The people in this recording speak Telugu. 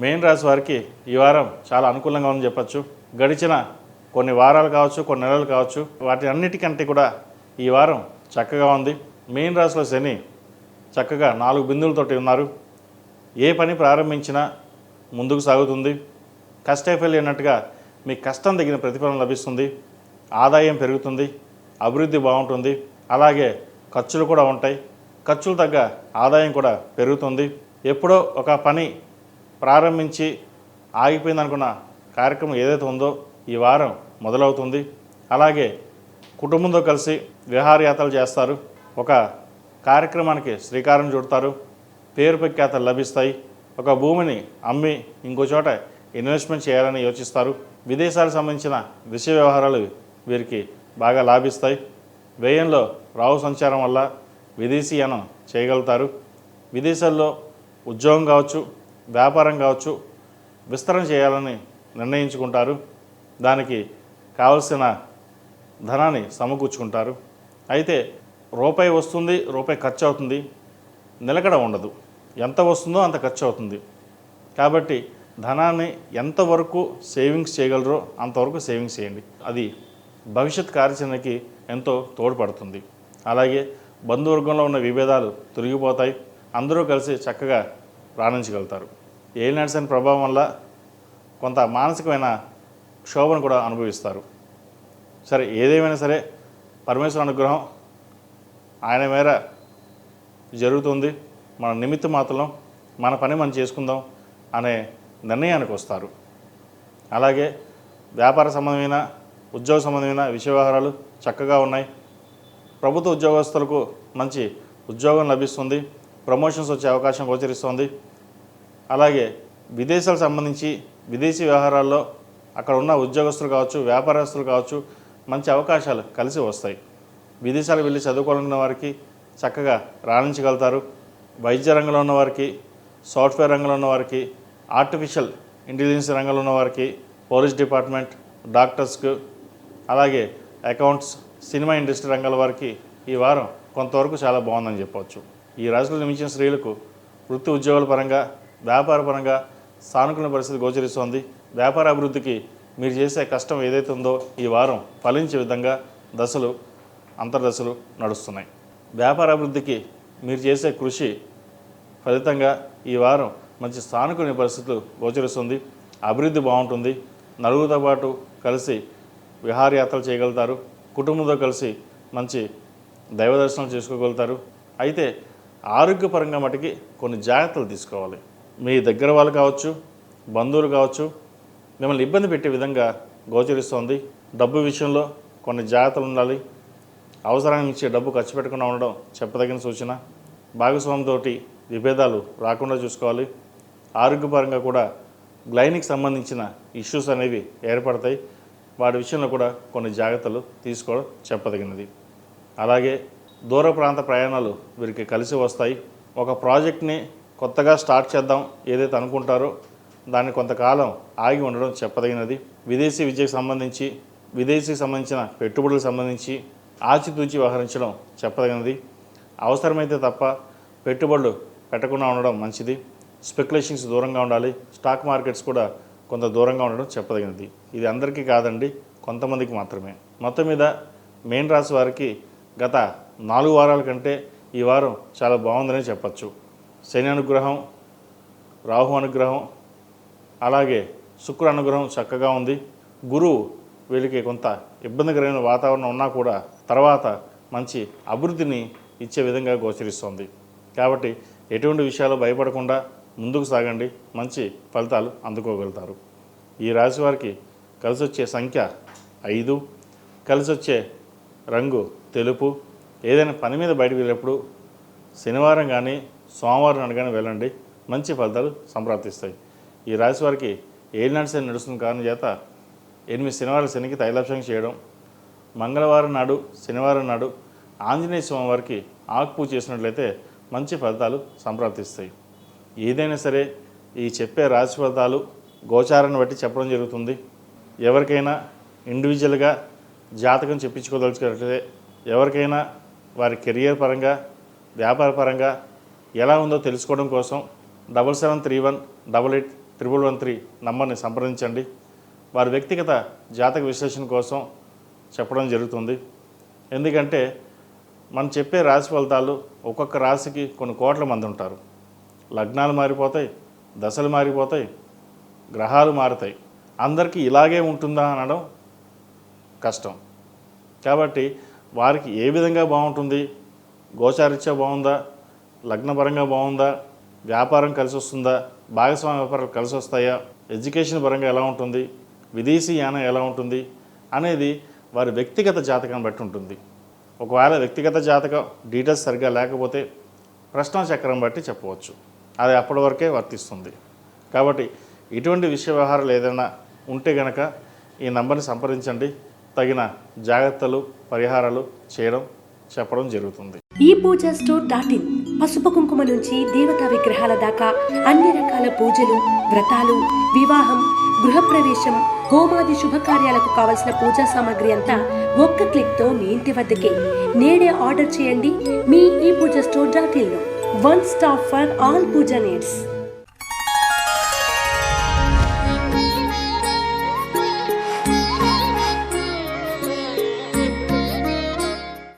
మెయిన్ రాశి వారికి ఈ వారం చాలా అనుకూలంగా ఉందని చెప్పచ్చు. గడిచిన కొన్ని వారాలు కావచ్చు కొన్ని నెలలు కావచ్చు వాటి అన్నిటికంటే కూడా ఈ వారం చక్కగా ఉంది. మెయిన్ రాశిలో శని చక్కగా నాలుగు బిందువులతోటి ఉన్నారు. ఏ పని ప్రారంభించినా ముందుకు సాగుతుంది. కష్టైఫల్యం అన్నట్టుగా మీ కష్టం తగిన ప్రతిఫలం లభిస్తుంది. ఆదాయం పెరుగుతుంది. అభివృద్ధి బాగుంటుంది. అలాగే ఖర్చులు కూడా ఉంటాయి. ఖర్చులు తగ్గ ఆదాయం కూడా పెరుగుతుంది. ఎప్పుడో ఒక పని ప్రారంభించి ఆగిపోయింది అనుకున్న కార్యక్రమం ఏదైతే ఉందో ఈ వారం మొదలవుతుంది. అలాగే కుటుంబంతో కలిసి విహారయాత్రలు చేస్తారు. ఒక కార్యక్రమానికి శ్రీకారం చుడతారు. పేరు ప్రఖ్యాతలు లభిస్తాయి. ఒక భూమిని అమ్మి ఇంకో చోట ఇన్వెస్ట్మెంట్ చేయాలని యోచిస్తారు. విదేశాలకు సంబంధించిన విషయ వ్యవహారాలు వీరికి బాగా లాభిస్తాయి. వ్యయంలో రావు సంచారం వల్ల విదేశీయానం చేయగలుగుతారు. విదేశాల్లో ఉద్యోగం కావచ్చు వ్యాపారం కావచ్చు విస్తరణ చేయాలని నిర్ణయించుకుంటారు. దానికి కావలసిన ధనాన్ని సమకూర్చుకుంటారు. అయితే రూపాయి వస్తుంది రూపాయి ఖర్చు అవుతుంది. నిలకడ ఉండదు. ఎంత వస్తుందో అంత ఖర్చు అవుతుంది. కాబట్టి ధనాన్ని ఎంతవరకు సేవింగ్స్ చేయగలరో అంతవరకు సేవింగ్స్ చేయండి. అది భవిష్యత్ కార్యాచరణకి ఎంతో తోడ్పడుతుంది. అలాగే బంధువర్గంలో ఉన్న విభేదాలు తొలగిపోతాయి. అందరూ కలిసి చక్కగా రాణించగలుగుతారు ఏలినాడ్స్ అనే ప్రభావం వల్ల కొంత మానసికమైన క్షోభను కూడా అనుభవిస్తారు. సరే ఏదేమైనా సరే పరమేశ్వర అనుగ్రహం ఆయన మేర జరుగుతుంది. మన నిమిత్త మాత్రం మన పని మనం చేసుకుందాం అనే నిర్ణయానికి వస్తారు. అలాగే వ్యాపార సంబంధమైన ఉద్యోగ సంబంధమైన విషయ వ్యవహారాలు చక్కగా ఉన్నాయి. ప్రభుత్వ ఉద్యోగస్తులకు మంచి ఉద్యోగం లభిస్తుంది. ప్రమోషన్స్ వచ్చే అవకాశం గోచరిస్తోంది. అలాగే విదేశాలకు సంబంధించి విదేశీ వ్యవహారాల్లో అక్కడ ఉన్న ఉద్యోగస్తులు కావచ్చు వ్యాపారస్తులు కావచ్చు మంచి అవకాశాలు కలిసి వస్తాయి. విదేశాలకు వెళ్ళి చదువుకోవాలనుకున్న వారికి చక్కగా రాణించగలుగుతారు. వైద్య రంగంలో ఉన్న వారికి సాఫ్ట్వేర్ రంగంలో ఉన్న వారికి ఆర్టిఫిషియల్ ఇంటెలిజెన్స్ రంగంలో ఉన్న వారికి పోలీస్ డిపార్ట్మెంట్ డాక్టర్స్కు అలాగే అకౌంట్స్ సినిమా ఇండస్ట్రీ రంగాల వారికి ఈ వారం కొంతవరకు చాలా బాగుందని చెప్పవచ్చు. ఈ రాశిలో నిమించిన స్త్రీలకు వృత్తి ఉద్యోగాల పరంగా వ్యాపార పరంగా సానుకూల పరిస్థితి గోచరిస్తోంది. వ్యాపార అభివృద్ధికి మీరు చేసే కష్టం ఏదైతే ఉందో ఈ వారం ఫలించే విధంగా దశలు అంతర్దశలు నడుస్తున్నాయి. వ్యాపార అభివృద్ధికి మీరు చేసే కృషి ఫలితంగా ఈ వారం మంచి సానుకూల పరిస్థితులు గోచరిస్తుంది. అభివృద్ధి బాగుంటుంది. నలుగురితో పాటు కలిసి విహారయాత్రలు చేయగలుగుతారు. కుటుంబంతో కలిసి మంచి దైవ దర్శనం చేసుకోగలుగుతారు. అయితే ఆరోగ్యపరంగా మటుకి కొన్ని జాగ్రత్తలు తీసుకోవాలి. మీ దగ్గర వాళ్ళు కావచ్చు బంధువులు కావచ్చు మిమ్మల్ని ఇబ్బంది పెట్టే విధంగా గోచరిస్తోంది. డబ్బు విషయంలో కొన్ని జాగ్రత్తలు ఉండాలి. అవసరానికి ఇచ్చే డబ్బు ఖర్చు పెట్టకుండా ఉండడం చెప్పదగిన సూచన. భాగస్వామితోటి విభేదాలు రాకుండా చూసుకోవాలి. ఆరోగ్యపరంగా కూడా గ్లైనికి సంబంధించిన ఇష్యూస్ అనేవి ఏర్పడతాయి. వాటి విషయంలో కూడా కొన్ని జాగ్రత్తలు తీసుకోవడం చెప్పదగినది. అలాగే దూర ప్రాంత ప్రయాణాలు వీరికి కలిసి వస్తాయి. ఒక ప్రాజెక్ట్ని కొత్తగా స్టార్ట్ చేద్దాం ఏదైతే అనుకుంటారో దాన్ని కొంతకాలం ఆగి ఉండడం చెప్పదగినది. విదేశీ విద్యకు సంబంధించి విదేశీకి సంబంధించిన పెట్టుబడులకు సంబంధించి ఆచితూచి వ్యవహరించడం చెప్పదగినది. అవసరమైతే తప్ప పెట్టుబడులు పెట్టకుండా ఉండడం మంచిది. స్పెక్యులేషన్స్ దూరంగా ఉండాలి. స్టాక్ మార్కెట్స్ కూడా కొంత దూరంగా ఉండడం చెప్పదగినది. ఇది అందరికీ కాదండి కొంతమందికి మాత్రమే. మొత్తం మీద మెయిన్ రాశి వారికి గత నాలుగు వారాల కంటే ఈ వారం చాలా బాగుందని చెప్పచ్చు. శని అనుగ్రహం రాహు అనుగ్రహం అలాగే శుక్ర అనుగ్రహం చక్కగా ఉంది. గురువు వీళ్ళకి కొంత ఇబ్బందికరమైన వాతావరణం ఉన్నా కూడా తర్వాత మంచి అభివృద్ధిని ఇచ్చే విధంగా గోచరిస్తుంది. కాబట్టి ఎటువంటి విషయాలు భయపడకుండా ముందుకు సాగండి. మంచి ఫలితాలు అందుకోగలుగుతారు. ఈ రాశి వారికి కలిసి వచ్చే సంఖ్య ఐదు. కలిసి వచ్చే రంగు తెలుపు. ఏదైనా పని మీద బయటకు వెళ్ళినప్పుడు శనివారం కానీ సోమవారం నాడు కానీ వెళ్ళండి. మంచి ఫలితాలు సంప్రాప్తిస్తాయి. ఈ రాశి వారికి ఏలినాటి శని నడుస్తున్న కారణం చేత ఎనిమిది శనివారాల శనికి తైలాభిషేకం చేయడం మంగళవారం నాడు శనివారం నాడు ఆంజనేయ స్వామివారికి ఆకుపూజ చేసినట్లయితే మంచి ఫలితాలు సంప్రాప్తిస్తాయి. ఏదైనా సరే ఈ చెప్పే రాశి ఫలితాలు గోచారాన్ని బట్టి చెప్పడం జరుగుతుంది. ఎవరికైనా ఇండివిజువల్గా జాతకం చెప్పించుకోదలుచుకున్నట్లయితే ఎవరికైనా వారి కెరియర్ పరంగా వ్యాపార పరంగా ఎలా ఉందో తెలుసుకోవడం కోసం double seven three one double eight triple one three నంబర్ని సంప్రదించండి. వారి వ్యక్తిగత జాతక విశ్లేషణ కోసం చెప్పడం జరుగుతుంది. ఎందుకంటే మనం చెప్పే రాశి ఫలితాలు ఒక్కొక్క రాశికి కొన్ని కోట్ల మంది ఉంటారు. లగ్నాలు మారిపోతాయి దశలు మారిపోతాయి గ్రహాలు మారుతాయి. అందరికీ ఇలాగే ఉంటుందా అనడం కష్టం. కాబట్టి వారికి ఏ విధంగా బాగుంటుంది? గోచారీత్యా బాగుందా? లగ్నపరంగా బాగుందా? వ్యాపారం కలిసి వస్తుందా భాగస్వామ్య వ్యాపారాలు కలిసి వస్తాయా ఎడ్యుకేషన్ పరంగా ఎలా ఉంటుంది? విదేశీ యానం ఎలా ఉంటుంది? అనేది వారి వ్యక్తిగత జాతకాన్ని బట్టి ఉంటుంది. ఒకవేళ వ్యక్తిగత జాతకం డీటెయిల్స్ సరిగ్గా లేకపోతే ప్రశ్న చక్రం బట్టి చెప్పవచ్చు. అది అప్పటి వరకే వర్తిస్తుంది. కాబట్టి ఇటువంటి విషయ వ్యవహారాలు ఏదైనా ఉంటే గనక ఈ నంబర్ని సంప్రదించండి. తగిన జాగ్రత్తలు పరిహారాలు చేయడం చెప్పడం జరుగుతుంది. ఈ పూజ స్టోర్ డాట్ ఇన్. పసుపు కుంకుమ నుంచి దేవతా విగ్రహాల దాకా అన్ని రకాల పూజలు వ్రతాలు వివాహం గృహప్రవేశం హోమాది శుభకార్యాలకు కావలసిన పూజా సామాగ్రి అంతా ఒక్క క్లిక్తో మీ ఇంటి వద్దకే. నేడే ఆర్డర్ చేయండి మీ ఈ Puja store dot in one stop for all Puja needs.